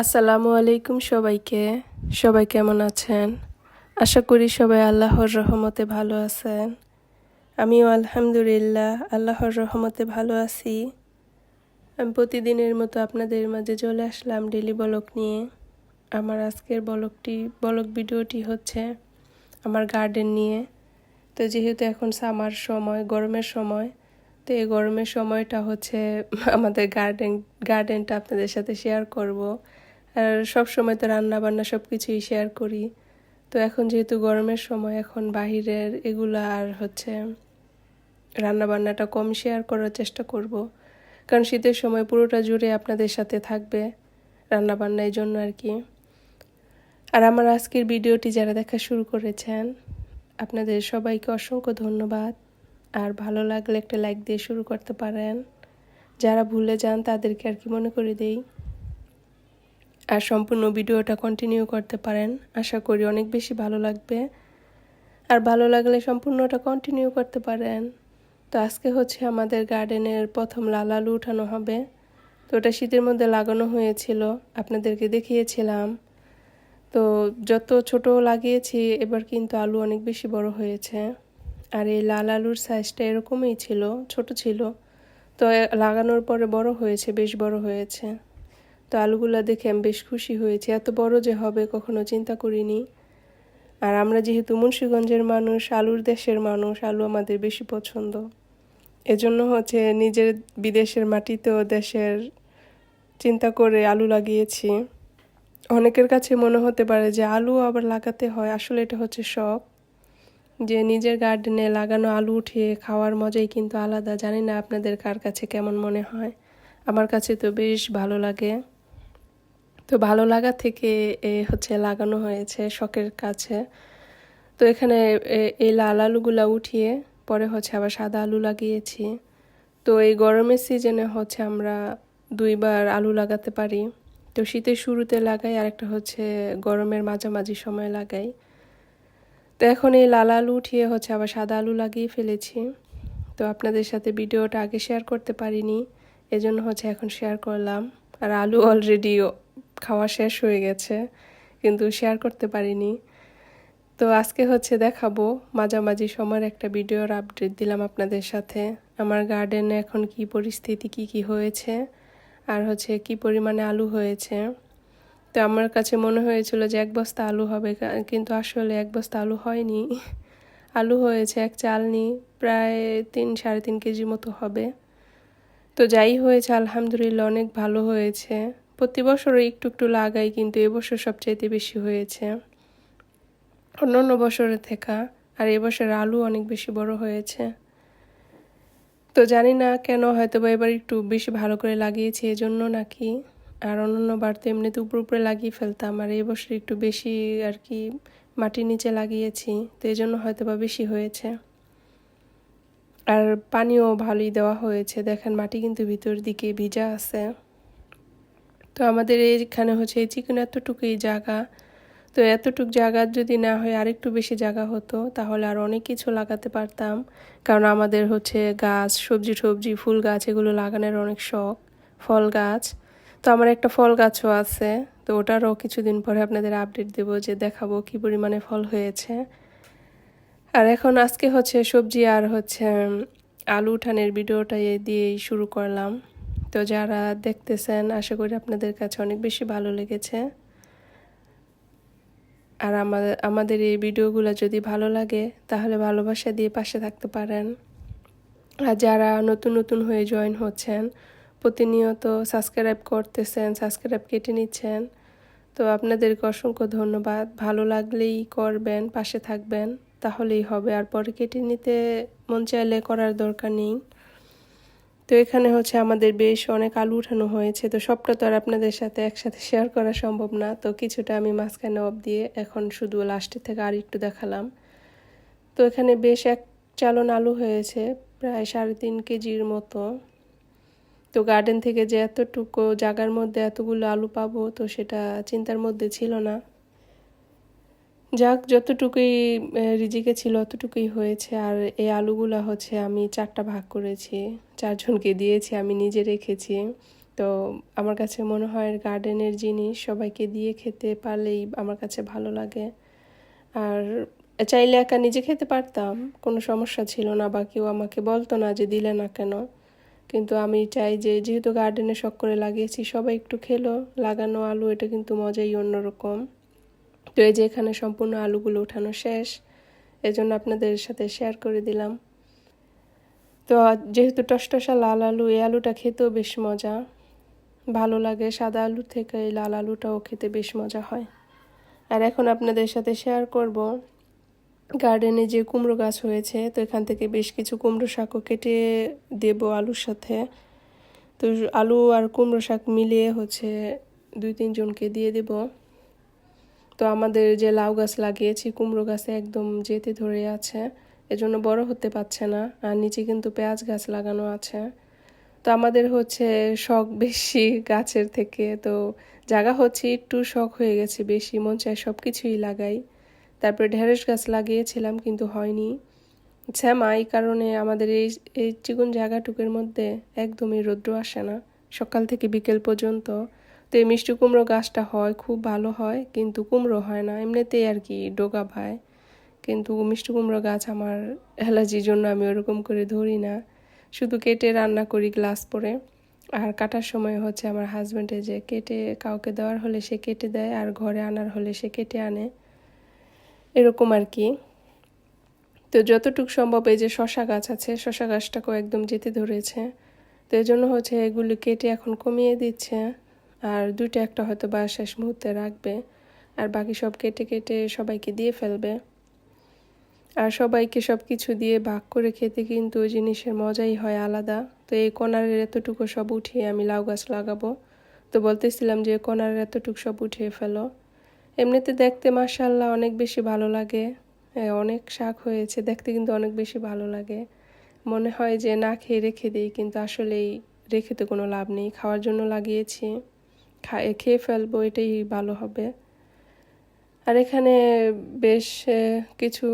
আসসালামু আলাইকুম সবাইকে। সবাই কেমন আছেন? আশা করি সবাই আল্লাহর রহমতে ভালো আছেন। আমিও আলহামদুলিল্লাহ আল্লাহর রহমতে ভালো আছি। আমি প্রতিদিনের মতো আপনাদের মাঝে চলে আসলাম ডেলি বলক নিয়ে। আমার আজকের বলকটি বলক ভিডিওটি হচ্ছে আমার গার্ডেন নিয়ে। তো যেহেতু এখন সামার সময়, গরমের সময়, তো এই গরমের সময়টা হচ্ছে আমাদের গার্ডেন, গার্ডেনটা আপনাদের সাথে শেয়ার করব। আর সব সময় তো রান্না বান্না সব কিছুই শেয়ার করি। তো এখন যেহেতু গরমের সময়, এখন বাহিরের এগুলো আর হচ্ছে রান্না বান্নাটা কম শেয়ার করার চেষ্টা করব। কারণ শীতের সময় পুরোটা জুড়ে আপনাদের সাথে থাকবে রান্না বান্না এই জন্য আর কি। আর আমার আজকের ভিডিওটি যারা দেখা শুরু করেছেন, আপনাদের সবাইকে অসংখ্য ধন্যবাদ। আর ভালো লাগলে একটা লাইক দিয়ে শুরু করতে পারেন। যারা ভুলে যান, তাদেরকে আর কি মনে করে দেই। আর সম্পূর্ণ ভিডিওটা কন্টিনিউ করতে পারেন। আশা করি অনেক বেশি ভালো লাগবে। আর ভালো লাগলে সম্পূর্ণটা কন্টিনিউ করতে পারেন। তো আজকে হচ্ছে আমাদের গার্ডেনের প্রথম লাল আলু উঠানো হবে। তো ওটা শীতের মধ্যে লাগানো হয়েছিল, আপনাদেরকে দেখিয়েছিলাম। তো যত ছোট লাগিয়েছি, এবার কিন্তু আলু অনেক বেশি বড় হয়েছে। আর এই লাল আলুর সাইজটা এরকমই ছিল, ছোট ছিল। তো লাগানোর পরে বড় হয়েছে, বেশ বড় হয়েছে। তো আলুগুলো দেখে আমি বেশ খুশি হয়েছি। এত বড় যে হবে, কখনো চিন্তা করিনি। আর আমরা যেহেতু মুন্সীগঞ্জের মানুষ, আলুর দেশের মানুষ, আলু আমাদের বেশি পছন্দ। এজন্য হচ্ছে নিজের বিদেশের মাটিতেও দেশের চিন্তা করে আলু লাগিয়েছি। অনেকের কাছে মনে হতে পারে যে আলু আবার লাগাতে হয়, আসলে এটা হচ্ছে শখ। যে নিজের গার্ডেনে লাগানো আলু উঠিয়ে খাওয়ার মজাই কিন্তু আলাদা। জানি না আপনাদের কার কাছে কেমন মনে হয়। আমার কাছে তো বেশ ভালো লাগে। তো ভালো লাগা থেকে এ হচ্ছে লাগানো হয়েছে শখের কাছে। তো এখানে এই লাল আলুগুলা উঠিয়ে পরে হচ্ছে আবার সাদা আলু লাগিয়েছি। তো এই গরমের সিজনে হচ্ছে আমরা দুইবার আলু লাগাতে পারি। তো শীতের শুরুতে লাগাই আর একটা হচ্ছে গরমের মাঝামাঝি সময় লাগাই। তো এখন এই লাল আলু উঠিয়ে হচ্ছে আবার সাদা আলু লাগিয়ে ফেলেছি। তো আপনাদের সাথে ভিডিওটা আগে শেয়ার করতে পারিনি, এজন্য হচ্ছে এখন শেয়ার করলাম। আর আলু অলরেডি খাওয়া শেষ হয়ে গেছে, কিন্তু শেয়ার করতে পারিনি। তো আজকে হচ্ছে দেখাবো মাঝামাঝি সময়ের একটা ভিডিওর আপডেট দিলাম আপনাদের সাথে। আমার গার্ডেনে এখন কি পরিস্থিতি, কি কি হয়েছে, আর হচ্ছে কি পরিমাণে আলু হয়েছে। তো আমার কাছে মনে হয়েছিল যে এক বস্তা আলু হবে কিন্তু আসলে এক বস্তা আলু হয়নি। আলু হয়েছে এক চালনি, প্রায় তিন, সাড়ে তিন কেজি মতো হবে। তো যাই হয়েছে, আলহামদুলিল্লাহ অনেক ভালো হয়েছে। প্রতি বছরও একটু একটু লাগাই, কিন্তু এবছর সবচাইতে বেশি হয়েছে। অন্য অন্য বছরের থেকে, আর এবছর আলু অনেক বেশি বড় হয়েছে। তো জানি না কেন হয়তো বা এবার একটু বেশি ভালো করে লাগিয়েছি, এজন্য নাকি। আর অন্যান্য বার তো এমনিতে উপর উপরে লাগিয়ে ফেলতাম, আর এবছর একটু বেশি আর কি মাটির নিচে লাগিয়েছি, তো এই জন্য হয়তো বা বেশি হয়েছে। আর পানিও ভালোই দেওয়া হয়েছে, দেখেন মাটি কিন্তু ভিতর দিকে ভিজা আছে। তো আমাদের এইখানে হচ্ছে এই চিকেন এতটুকুই জায়গা। তো এতটুক জায়গা যদি না হয় আরেকটু বেশি জায়গা হতো, তাহলে আর অনেক কিছু লাগাতে পারতাম। কারণ আমাদের হচ্ছে গাছ, সবজি টবজি, ফুল গাছ, এগুলো লাগানোর অনেক শখ, ফল গাছ। তো আমার একটা ফল গাছও আছে, তো ওটারও কিছুদিন পরে আপনাদের আপডেট দেব যে দেখাবো কি পরিমাণে ফল হয়েছে। আর এখন আজকে হচ্ছে সবজি আর হচ্ছে আলু উঠানের ভিডিওটা দিয়েই শুরু করলাম। তো যারা দেখতেছেন, আশা করি আপনাদের কাছে অনেক বেশি ভালো লেগেছে। আর আমাদের আমাদের এই ভিডিওগুলো যদি ভালো লাগে, তাহলে ভালোবাসা দিয়ে পাশে থাকতে পারেন। আর যারা নতুন নতুন হয়ে জয়েন হচ্ছেন, প্রতিনিয়ত সাবস্ক্রাইব করতেছেন, সাবস্ক্রাইব কেটে নিচ্ছেন, তো আপনাদেরকে অসংখ্য ধন্যবাদ। ভালো লাগলেই করবেন, পাশে থাকবেন, তাহলেই হবে। আর পরে কেটে নিতে মন চাইলে করার দরকার নেই। তো এখানে হচ্ছে আমাদের বেশ অনেক আলু উঠানো হয়েছে, তো সবটা তো আর আপনাদের সাথে একসাথে শেয়ার করা সম্ভব না। তো কিছুটা আমি মাঝখানে অফ দিয়ে এখন শুধু লাস্টের থেকে আর একটু দেখালাম। তো এখানে বেশ এক চালন আলু হয়েছে, প্রায় সাড়ে তিন কেজির মতো। তো গার্ডেন থেকে যে এতটুকু জায়গার মধ্যে এতগুলো আলু পাবো, তো সেটা চিন্তার মধ্যে ছিল না। যাক, যতটুকুই রিজিকে ছিল অতটুকুই হয়েছে। আর এই আলুগুলো হচ্ছে আমি চারটা ভাগ করেছি, চারজনকে দিয়েছি, আমি নিজে রেখেছি। তো আমার কাছে মনে হয় গার্ডেনের জিনিস সবাইকে দিয়ে খেতে পারলেই আমার কাছে ভালো লাগে। আর চাইলে একা নিজে খেতে পারতাম, কোনো সমস্যা ছিল না বা কেউ আমাকে বলতো না যে দিলে না কেন। কিন্তু আমি চাই যে, যেহেতু গার্ডেনে শখ করে লাগিয়েছি, সবাই একটু খেলো, লাগানো আলু, এটা কিন্তু মজাই অন্যরকম। তো এই যে এখানে সম্পূর্ণ আলুগুলো উঠানো শেষ, এজন্য আপনাদের সাথে শেয়ার করে দিলাম। তো যেহেতু টসটসা লাল আলু, এই আলুটা খেতেও বেশ মজা। ভালো লাগে সাদা আলু থেকে এই লাল আলুটাও খেতে বেশ মজা হয়। আর এখন আপনাদের সাথে শেয়ার করব গার্ডেনে যে কুমড়ো গাছ হয়েছে, তো এখান থেকে বেশ কিছু কুমড়ো শাকও কেটে দেব আলুর সাথে। তো আলু আর কুমড়ো শাক মিলিয়ে হচ্ছে দুই তিনজনকে দিয়ে দেব। তো আমাদের যে লাউ গাছ লাগিয়েছি, কুমড়ো গাছে একদম যেতে ধরে আছে। এজন্য বড় হতে পারছে না, আর নিচে কিন্তু পেঁয়াজ গাছ লাগানো আছে। তো আমাদের হচ্ছে শখ বেশি গাছের থেকে, তো জায়গা হচ্ছে একটু শখ হয়ে গেছে বেশি, মন চায় সব কিছুই লাগাই। তারপরে ঢেঁড়স গাছ লাগিয়েছিলাম, কিন্তু হয়নি। শ্যামা এই কারণে আমাদের এই এই চিকুন জায়গাটুকের মধ্যে একদমই রৌদ্র আসে না। সকাল থেকে বিকেল পর্যন্ত তো এই মিষ্টি কুমড়ো গাছটা হয়, খুব ভালো হয়, কিন্তু কুমড়ো হয় না। এমনিতেই আর কি ডোগা ভাই। কিন্তু মিষ্টি কুমড়ো গাছ আমার অ্যালার্জির জন্য আমি ওরকম করে ধরি না। শুধু কেটে রান্না করি গ্লাস পরে। আর কাটার সময় হচ্ছে আমার হাজব্যান্ডে যে কেটে কাউকে দেওয়ার হলে সে কেটে দেয়, আর ঘরে আনার হলে সে কেটে আনে। এরকম আর কি। তো যতটুকু সম্ভব এই যে শশা গাছ আছে, শশা গাছটাকেও একদম যেতে ধরেছে। তো এই জন্য হচ্ছে এগুলি কেটে এখন কমিয়ে দিচ্ছে। আর দুইটা একটা হয়তো বা শেষ মুহূর্তে রাখবে, আর বাকি সব কেটে কেটে সবাইকে দিয়ে ফেলবে। আর সবাইকে সব কিছু দিয়ে ভাগ করে খেতে কিন্তু ওই জিনিসের মজাই হয় আলাদা। তো এই কনারের এতটুকু সব উঠিয়ে আমি লাউ গাছ লাগাবো। তো বলতেছিলাম যে কনারের এতটুকু সব উঠিয়ে ফেলো। এমনিতে দেখতে মাসাল্লাহ অনেক বেশি ভালো লাগে। অনেক শাক হয়েছে, দেখতে কিন্তু অনেক বেশি ভালো লাগে। মনে হয় যে না খেয়ে রেখে দিই, কিন্তু আসলেই রেখে তো কোনো লাভ নেই। খাওয়ার জন্য লাগিয়েছি। খেয়ে ফেলব, এটাই ভালো হবে। আর এখানে বেশ কিছু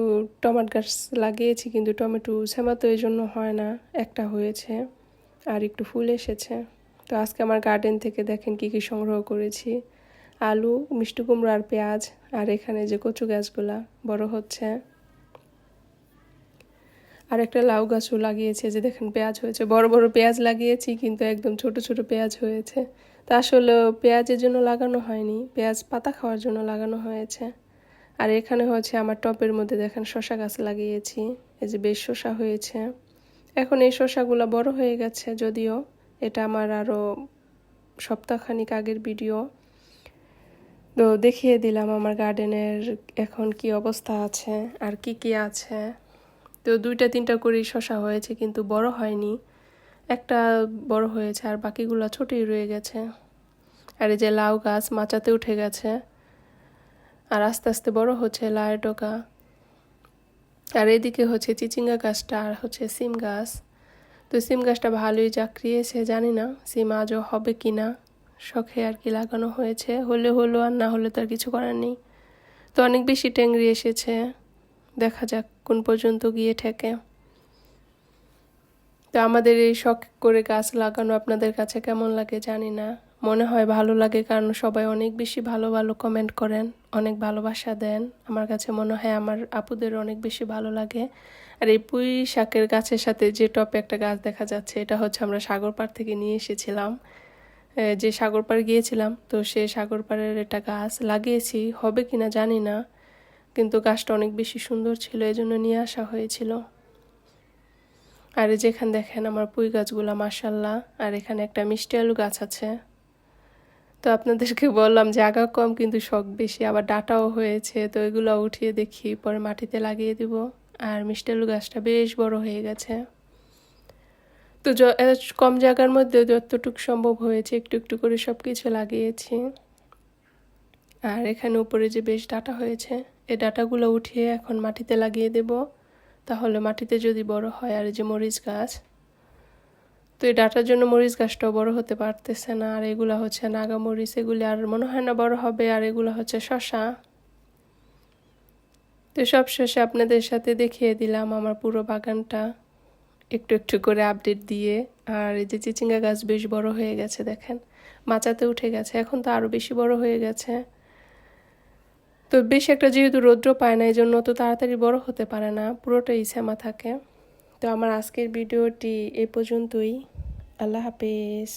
টমাট গাছ লাগিয়েছি, কিন্তু টমেটো শ্যামা তো এই জন্য হয় না, একটা হয়েছে, আর একটু ফুল এসেছে। তো আজকে আমার গার্ডেন থেকে দেখেন কি কি সংগ্রহ করেছি। আলু, মিষ্টি কুমড়ো আর পেঁয়াজ, আর এখানে যে কচু গাছগুলা, বড় হচ্ছে। আর একটা লাউ গাছও লাগিয়েছে যে দেখেন পেঁয়াজ হয়েছে, বড় বড় পেঁয়াজ লাগিয়েছি, কিন্তু একদম ছোট ছোট পেঁয়াজ হয়েছে। তা আসলে পেঁয়াজের জন্য লাগানো হয়নি। পেঁয়াজ পাতা খাওয়ার জন্য লাগানো হয়েছে। আর এখানে হচ্ছে আমার টপের মধ্যে দেখেন শশা গাছ লাগিয়েছি। এই যে বেশ শশা হয়েছে। এখন এই শশাগুলো বড় হয়ে গেছে যদিও। এটা আমার আরও সপ্তাহখানিক আগের ভিডিও। তো দেখিয়ে দিলাম আমার গার্ডেনের এখন কি অবস্থা আছে, আর কি কি আছে। তো দুইটা তিনটা করেই শশা হয়েছে, কিন্তু বড় হয়নি। একটা বড় হয়েছে আর বাকিগুলো ছোটই রয়ে গেছে। আর এই যে লাউ গাছ মাচাতে উঠে গেছে। আর আস্তে আস্তে বড় হচ্ছে লায়ের ডোকা আর এদিকে হচ্ছে চিচিঙ্গা গাছটা আর হচ্ছে সিম গাছ। তো সিম গাছটা ভালোই চাকরিয়েছে জানি না সিম আজও হবে কি না। শখে আর কি লাগানো হয়েছে হলে হলো আর না হলে তার কিছু করার নেই। তো অনেক বেশি ট্যাংরি এসেছে। দেখা যাক কোন পর্যন্ত গিয়ে ঠেকে। তো আমাদের এই শখ করে গাছ লাগানো আপনাদের কাছে কেমন লাগে জানি না। মনে হয় ভালো লাগে কারণ সবাই অনেক বেশি ভালো ভালো কমেন্ট করেন, অনেক ভালোবাসা দেন। আমার কাছে মনে হয় আমার আপুদের অনেক বেশি ভালো লাগে। আর এই পুঁই শাকের গাছের সাথে যে টপে একটা গাছ দেখা যাচ্ছে, এটা হচ্ছে আমরা সাগর পাড় থেকে নিয়ে এসেছিলাম। যে সাগর পাড় গিয়েছিলাম, তো সে সাগর পাড়ের একটা গাছ লাগিয়েছি। হবে কি না জানি না, কিন্তু গাছটা অনেক বেশি সুন্দর ছিল এই জন্য নিয়ে আসা হয়েছিল। আর যেখানে দেখেন আমার পুঁই গাছগুলো মাসাল্লাহ আর এখানে একটা মিষ্টি আলু গাছ আছে। তো আপনাদেরকে বললাম জায়গা কম কিন্তু শখ বেশি, আবার ডাটাও হয়েছে, তো এগুলো উঠিয়ে দেখি, পরে মাটিতে লাগিয়ে দিব। আর মিষ্টি আলু গাছটা বেশ বড় হয়ে গেছে। তো কম জায়গার মধ্যে যতটুকু সম্ভব হয়েছে, একটু একটু করে সব কিছু লাগিয়েছি। আর এখানে উপরে যে বেশ ডাটা হয়েছে এই ডাটাগুলো উঠিয়ে এখন মাটিতে লাগিয়ে দেব। তাহলে মাটিতে যদি বড় হয়, আর যে মরিচ গাছ, তো এই ডাটার জন্য মরিচ গাছটাও বড় হতে পারতেছে না। আর এগুলো হচ্ছে নাগা মরিচ, এগুলি আর মনে হয় না বড় হবে, আর এগুলো হচ্ছে শশা তো সব শেষে আপনাদের সাথে দেখিয়ে দিলাম আমার পুরো বাগানটা, একটু একটু করে আপডেট দিয়ে। আর এই যে চিচিঙ্গা গাছ বেশ বড় হয়ে গেছে, দেখেন, মাচাতে উঠে গেছে, এখন তো আরও বেশি বড় হয়ে গেছে। তো বেশি একটা যেহেতু রৌদ্র পায় না এই জন্য তো তাড়াতাড়ি বড় হতে পারে না, পুরোটাই শ্যামা থাকে তো আমার আজকের ভিডিওটি এ পর্যন্তই। আল্লাহ হাফেজ।